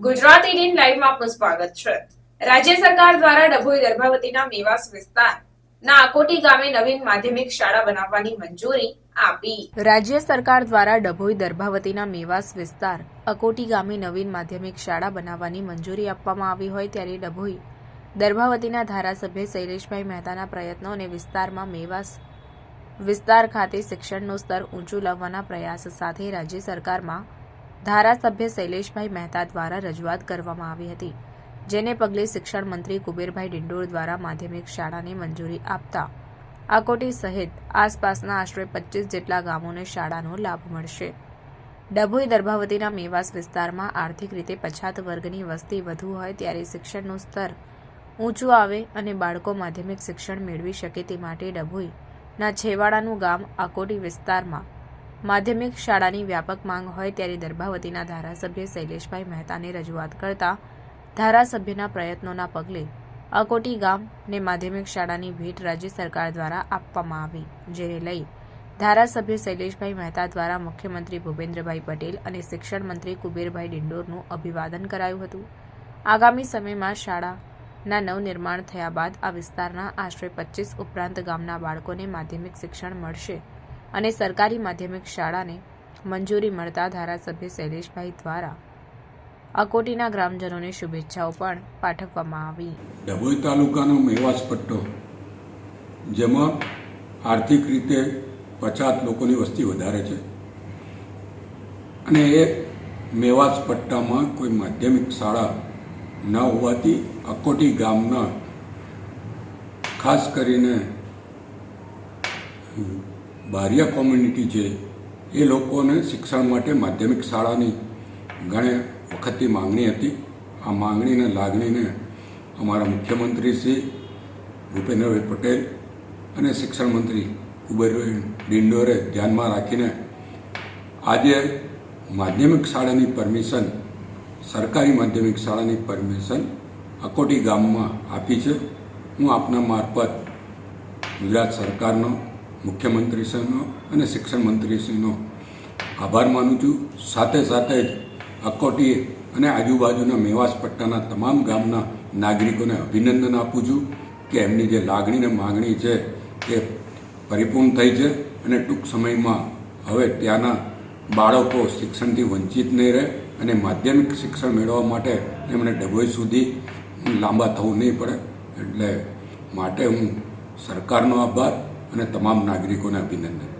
Gujarat Indian લાઈવમાં આપનું સ્વાગત છે. રાજ્ય સરકાર દ્વારા ડભોઈ ગર્ભાવતીના મેવાસ બનાવવાની મંજૂરી રાજ્ય સરકાર દ્વારા ડભોઈ દર્ભાવતીના મેવાસ વિસ્તાર અકોટી ગામે નવીન માધ્યમિક શાળા બનાવવાની મંજૂરી આપવામાં આવી હોય ત્યારે ડભોઈ દર્ભાવતીના ધારાસભ્ય શૈલેષભાઈ મહેતાના પ્રયત્નો અને વિસ્તારમાં મેવાસ વિસ્તાર ખાતે શિક્ષણનું સ્તર ઊંચું લાવવાના પ્રયાસ સાથે રાજ્ય સરકારમાં ધારાસભ્ય શૈલેષભાઈ મહેતા દ્વારા રજૂઆત કરવામાં આવી હતી, જેને પગલે શિક્ષણ મંત્રી કુબેરભાઈ ડિંડોર દ્વારા માધ્યમિક શાળાને મંજૂરી આપતા આકોટી સહિત આસપાસના આશરે પચીસ જેટલા ગામોને શાળાનો લાભ મળશે. ડભોઈ દર્ભાવતીના મેવાસ વિસ્તારમાં આર્થિક રીતે પછાત વર્ગની વસ્તી વધુ હોય ત્યારે શિક્ષણનું સ્તર ઊંચું આવે અને બાળકો માધ્યમિક શિક્ષણ મેળવી શકે તે માટે ડભોઈના છેવાડાનું ગામ આકોટી વિસ્તારમાં માધ્યમિક શાળાની વ્યાપક માંગ હોય ત્યારે દર્ભાવતીના ધારાસભ્ય શૈલેષભાઈ મહેતાને રજૂઆત કરતા ધારાસભ્યના પ્રયત્નોના પગલે અકોટી ગામને માધ્યમિક શાળાની ભેટ રાજ્ય સરકાર દ્વારા આપવામાં આવી, જેને લઈ ધારાસભ્ય શૈલેષભાઈ મહેતા દ્વારા મુખ્યમંત્રી ભૂપેન્દ્રભાઈ પટેલ અને શિક્ષણ મંત્રી કુબેરભાઈ ડિંડોરનું અભિવાદન કરાયું હતું. આગામી સમયમાં શાળાના નવનિર્માણ થયા બાદ આ વિસ્તારના આશરે પચીસ ઉપરાંત ગામના બાળકોને માધ્યમિક શિક્ષણ મળશે અને સરકારી માધ્યમિક શાળાને મંજૂરી મળતા ધારાસભ્ય શૈલેષભાઈ દ્વારા અકોટીના ગ્રામજનોને શુભેચ્છાઓ પણ પાઠવવામાં આવી. ડભોઈ તાલુકાનો મેવાસ પટ્ટો, જેમાં આર્થિક રીતે પછાત લોકોની વસ્તી વધારે છે. અને એ મેવાસ પટ્ટામાં કોઈ માધ્યમિક શાળા ન હોવાથી અકોટી ગામના, ખાસ કરીને બારિયા કોમ્યુનિટી છે, એ લોકોને શિક્ષણ માટે માધ્યમિક શાળાની ઘણી વખતથી માંગણી હતી. આ માંગણીને લાગણીને અમારા મુખ્યમંત્રી શ્રી ભૂપેન્દ્રભાઈ પટેલ અને શિક્ષણ મંત્રી કુબેરભાઈ ડિંડોરે ધ્યાનમાં રાખીને આજે માધ્યમિક શાળાની પરમિશન, સરકારી માધ્યમિક શાળાની પરમિશન અકોટી ગામમાં આપી છે. હું આપના મારફત ગુજરાત સરકારનો મુખ્યમંત્રીશ્રીનો અને શિક્ષણ મંત્રીશ્રીનો આભાર માનું છું. સાથે સાથે જ અકોટી અને આજુબાજુના મેવાસ પટ્ટાના તમામ ગામના નાગરિકોને અભિનંદન આપું છું કે એમની જે લાગણી ને માગણી છે એ પરિપૂર્ણ થઈ છે અને ટૂંક સમયમાં હવે ત્યાંના બાળકો શિક્ષણથી વંચિત નહીં રહે અને માધ્યમિક શિક્ષણ મેળવવા માટે એમણે ડભોઈ સુધી લાંબા થવું નહીં પડે. એટલે માટે હું સરકારનો આભાર અને તમામ નાગરિકોને અભિનંદન.